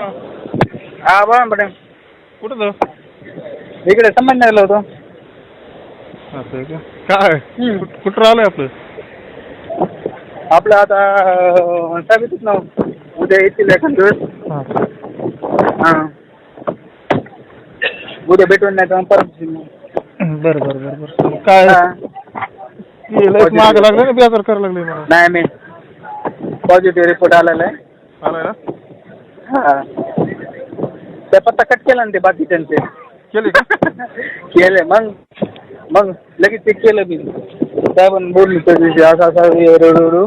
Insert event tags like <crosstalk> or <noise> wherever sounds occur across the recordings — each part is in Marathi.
हा बोला ना मॅडम कुठं जाऊ इकडे संभाजीनगरला होतो. असं आहे का? काय? हम्म. कुठं कुठं राहिलंय आपलं? आपलं आता अं, साहेब ना उद्या येतील एखाद दिवस. हां. हां. उद्या भेटून नाही तर परत. बरं बरं बरं बरं. काय? हां. लयच माग लागलं ना बेजार करायला लागले मला. नाही मी पॉझिटिव्ह रिपोर्ट आलेला आहे. आलाय ना? हां. त्या पत्ता कट केला ना ते बाकीच्यांचे केले का? <laughs> केले. मग मग लगेच ते केलं मी. साहेबांनी बोलली त्या दिवशी असं असं रडू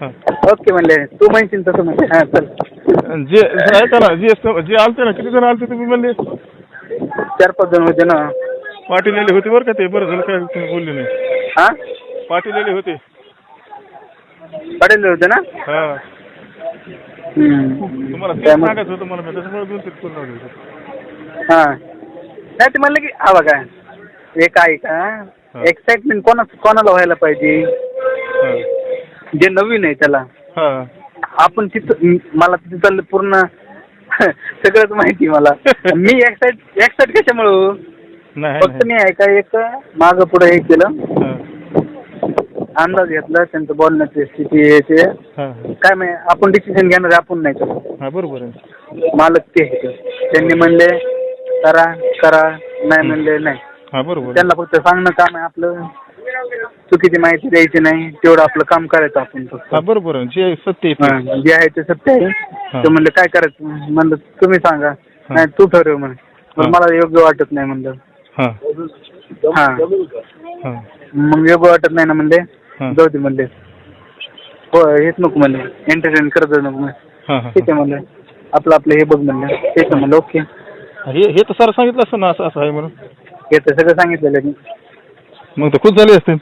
हां. ओके म्हणले. तू म्हणशील तसं म्हणले हां चल. जे ऐका ना जे जे आलते ना किती जण आलते तुम्ही म्हणले? चार पाच जण होते ना. पाटील आले होते बरं का ते बरं झालं काय तुम्ही बोलले नाही. हां? पाटील आले होते. पडेल होते ना? हा. तुम्हाला तेच त्यामुळे- सांगायचं होतं मला मी त्याच्यामुळे दोन तीन फोन लावले होते. हां. नाही ते म्हणलं की हा बघा एक आहे का एक्साइटमेंट कोणा कोणाला व्हायला पाहिजे? जे नवीन आहे त्याला. हां. आपण तिथं मला तिथं पूर्ण. सगळंच माहिती आहे मला. मी एक्साइट एक्साइट कशामुळे? होऊ? नाही फक्त मी आहे का एक मागं पुढे हे केलं. अंदाज घेतला त्यांचं बोलण्याची स्थिती हां काय माहिती आपण डिसिजन घेणार आपण नाही. हां बरोबर आहे. मालक ते आहेत. त्यांनी म्हणले करा करा. नाही म्हणले नाही. हां बरोबर आहे. त्यांना फक्त सांगणं काम आहे आपलं. चुकीची माहिती द्यायची नाही तेवढं आपलं काम करायचं आपण फक्त. हां बरोबर आहे. जे सत्य आहे ते. हां, जे आहे ते सत्य आहे. ते म्हणलं काय करायचं? म्हणलं तुम्ही सांगा. नाही तू ठरव म्हणे. पण. मला योग्य वाटत नाही म्हणलं. हां. हां. हां. मग योग्य वाटत नाही ना म्हणले. जाऊ दे म्हणले. हो हेच नको म्हणले. एंटरटेन करत जाऊ नको म्हणले. हां हां. ठीक आहे म्हणलं. आपलं आपलं हे बघ म्हणलं. ठीक आहे म्हणलं ओके. हे हे तर सर सांगितलं असं ना असं असं आहे म्हणून. हे तर सगळं सांगितलेलं मी मग तर खुश झाले असते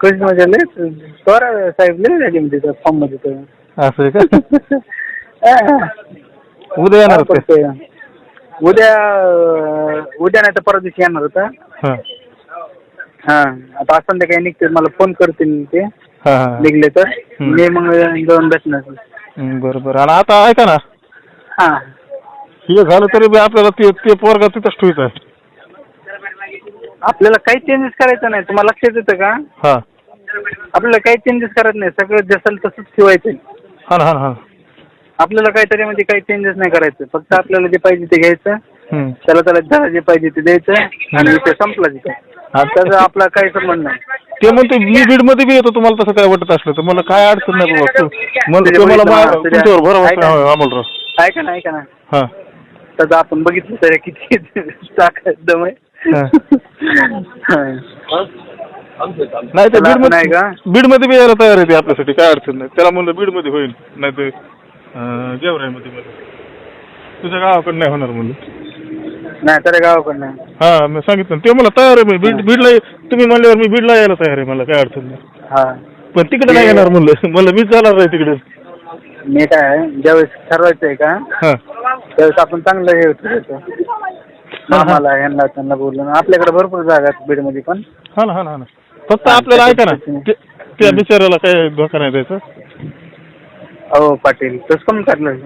कशी मजा लय साहेब लय झाली म्हणजे फॉर्ममध्ये तर. असं आहे का? <laughs> हा. उद्या येणार फक्त उद्या उद्या नाही तर परवा दिवशी येणार होता. हां. हा. आता आज संध्याकाळी निघते मला फोन करतील ते. हां हां. निघले तर. हम्म. मी मग जाऊन भेटणार. हं, बरं बरं आणि आता ऐका ना. हा. हे झालं तरी बी आपल्याला ते ते पोरगा तिथंच ठेवायचं आहे. आपल्याला काही चेंजेस करायचं नाही. तुम्हाला लक्षात येतं का? हां. आपल्याला काही चेंजेस करायचं नाही. सगळं जसं तसंच ठेवायचं हां ना हां ना हां आपल्याला काहीतरी म्हणजे काही चेंजेस नाही करायचं. फक्त आपल्याला जे पाहिजे ते घ्यायचं. त्याला त्याला ज्याला जे पाहिजे ते द्यायचं. आणि ते संपला तिथे. त्याचा आपला काही संबंध नाही. ते म्हणते मी बीडमध्ये बी येतो तुम्हाला तसं काय वाटत असलं तर. मला काय अडचण नाही बाबा तू- मला ते मला मा- तुमच्यावर भरोसा आहे, अमोलराव ऐका ना ऐका ना. हां. त्याचं आपण बघितलं तर किती ताकद दम आहे हां. नाही तर त्याला बीड नाही मध्ये का? बीडमध्ये बी यायला तयार आहे ते आपल्यासाठी काय अडचण नाही. त्याला म्हणलं बीडमध्ये होईल नाही तर गेवराई मध्ये तुझ्या गावाकडे नाही होणार म्हणलं. नाही तर हा मी सांगितलं ते मला तयार आहे मी बीड बीडला तुम्ही म्हणल्यावर मी बीडला यायला तयार आहे मला काय अडचण नाही. हा. पण तिकडे नाही येणार म्हणलं. मला मीच जाणार नाही तिकडे. मी काय ज्यावेळेस ठरवायचं आहे का हा. त्यावेळेस आपण चांगलं हे मामाला यांना त्यांना बोलून. आपल्याकडे भरपूर जागा आहेत बीडमध्ये पण. हा ना हा ना हा ना. फक्त आपल्याला ऐका ना ते- त्या बिचाऱ्याला काय धोका नाही द्यायचा? अहो पाटील तसं कमी काढलं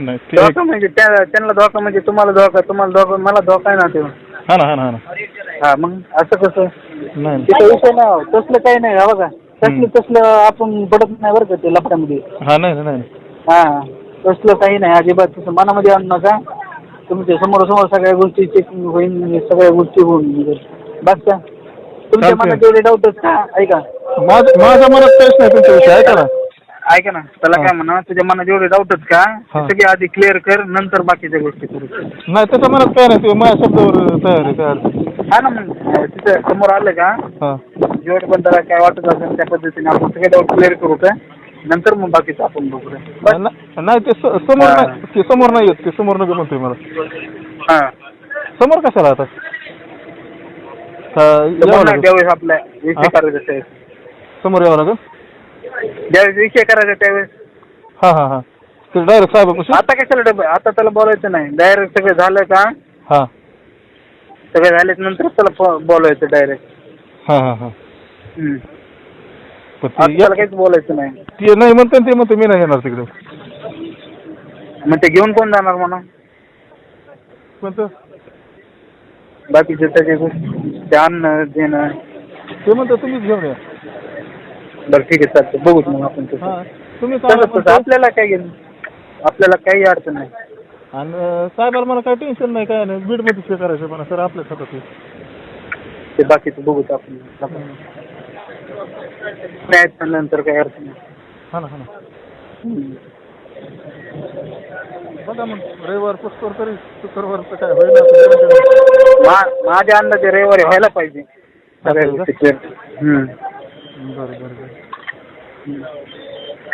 नाही ते धोका म्हणजे त्या त्यांना धोका म्हणजे तुम्हाला धोका तुम्हाला धोका मला धोका आहे ना ते. हा ना हा ना हा ना. हा मग असं कसं? नाही तिथं विषय हो. तसलं काही नाही हा बघा. तसलं तसलं आपण पडत नाही बरं का ते लफड्यामध्ये. हा नाही नाही, नाही. हा तसलं काही नाही अजिबात. तसं मनामध्ये आणू नका. तुमच्यासमोर समोर सगळ्या गोष्टी चेकिंग होईल सगळ्या गोष्टी होऊन बस का? तुमच्या चालतंय. मनात जेवढे डाऊटच का? ऐका. माझ- माझ्या मनात काहीच नाही तुमच्याविषयी ऐका ना. ऐका ना त्याला. काय म्हणा तुझ्या मनात जेवढे डाऊटच का ते. सगळे आधी क्लिअर कर नंतर बाकीच्या गोष्टी करू नाही त्याच्या मनात काय नाही ते माझ्या शब्दावर तयार आहे. हा ना मग तिथं समोर आलं का हा जेवढे पण त्याला काय वाटत असेल त्या पद्धतीने आपण सगळे डाऊट क्लिअर करू का नंतर मग बाकीचं आपण बघूया बस ना- नाही ते स- समोर. नाही ते समोर नाही येत ते समोर नको म्हणतोय मला हा समोर कशाला आता का तर यावं बघ ना, लागेल? ज्यावेळेस आपल्या विषय? करायचा त्यावेळेस समोर यावं लागेल ज्यावेळेस विषय करायचा त्यावेळेस. हा हा हा. डायरेक्ट आता कशाला डबे आता त्याला बोलायचं नाही. डायरेक्ट सगळं झालं का? हा. सगळं झाल्याच्यानंतर त्याला फ- बोलायचं डायरेक्ट हा हा हा. पण आता त्याला काहीच बोलायचं नाही. ते नाही म्हणते ते म्हणते मी नाही येणार तिकडे. मग ते घेऊन कोण जाणार म्हणा कोणतं? बाकीचे त्याचे गोष्टी ते आणणं देणं. ते म्हणतो तुम्हीच घेऊन या. बरं ठीक आहे चालतं बघूच मग आपण तसं हां तुम्ही तसं तसं आपल्याला काय घेणं आपल्याला काही अडचण नाही आणि अं, साहेबाला मला काही टेन्शन नाही काय नाही बीडमध्ये पे करायचं म्हणा सर आपल्याच हातात आहे. ते बाकीचं बघूच आपण नाही नंतर काही अडचण नाही हा ना हा ना हम्म. बघा मग रविवार पुष्कर तरी शुक्रवारचं काय होईल. मा- माझ्या अंदाजे रविवारी व्हायला पाहिजे सगळ्या असं का? गोष्टी clear. हम्म. बरं बरं बरं. हम्म.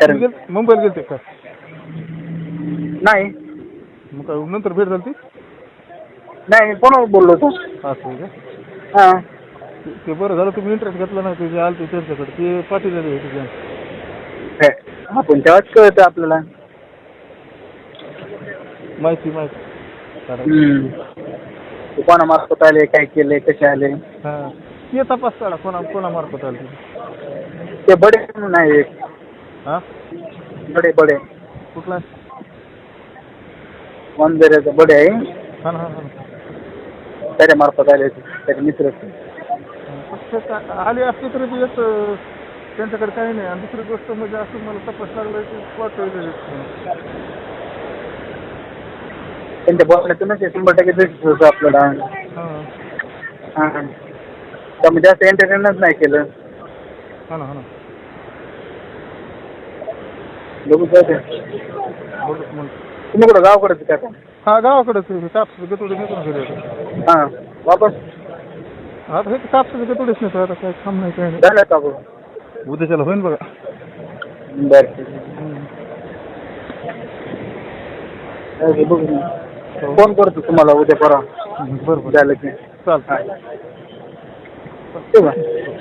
कारण गेल- मुंबईला गेलते का? नाही. मग काय नंतर भेट झाली ती नाही मी फोनवर बोललो होतो. असं आहे का? हां. ते- ते बरं झालं तुम्ही इंटरेस्ट घेतला नाही ते जे आलते त्यांच्याकडे ते पाटील आले होते ते. हे, आपण तेव्हाच कळतं आपल्याला. माहिती माहिती. काढायची. हम्म. ते कोणामार्फत आले काय केले कसे आले? हा. ते तपास काढा कोणा कोणामार्फत आले? ते ते बडे म्हणून आहे एक. हा? बडे बडे. कुठला? वंदऱ्याचा बडे आहे. हा ना हा. ना त्याच्या मार्फत आले होते. त्याचे मित्र का- आली असली तरी ती एक अं, त्यांच्याकडे काही नाही. आणि दुसरी गोष्ट म्हणजे असं मला तपास लागला की स्पॉट त्यांच्या बोलण्यातूनच हे शंभर टक्के दिसत होतं आपल्याला. हां. हां. त्यामुळे जास्त एंटरटेनच नाही केलं. हा. बोल मग तुम्ही कुठं गावाकडेच का हा? गावाकडेच कापसाचं गतोडी नेतो घरी आता वापस। आता हे कापसाचं गतोडीच नेतो आता काय काम नाही काय झालं का उद्याच्याला होईन बघा बरं बघू फ़ोन करतो तुम्हाला उद्या परवा बरं बरं। झालं की चालतं ठीक आहे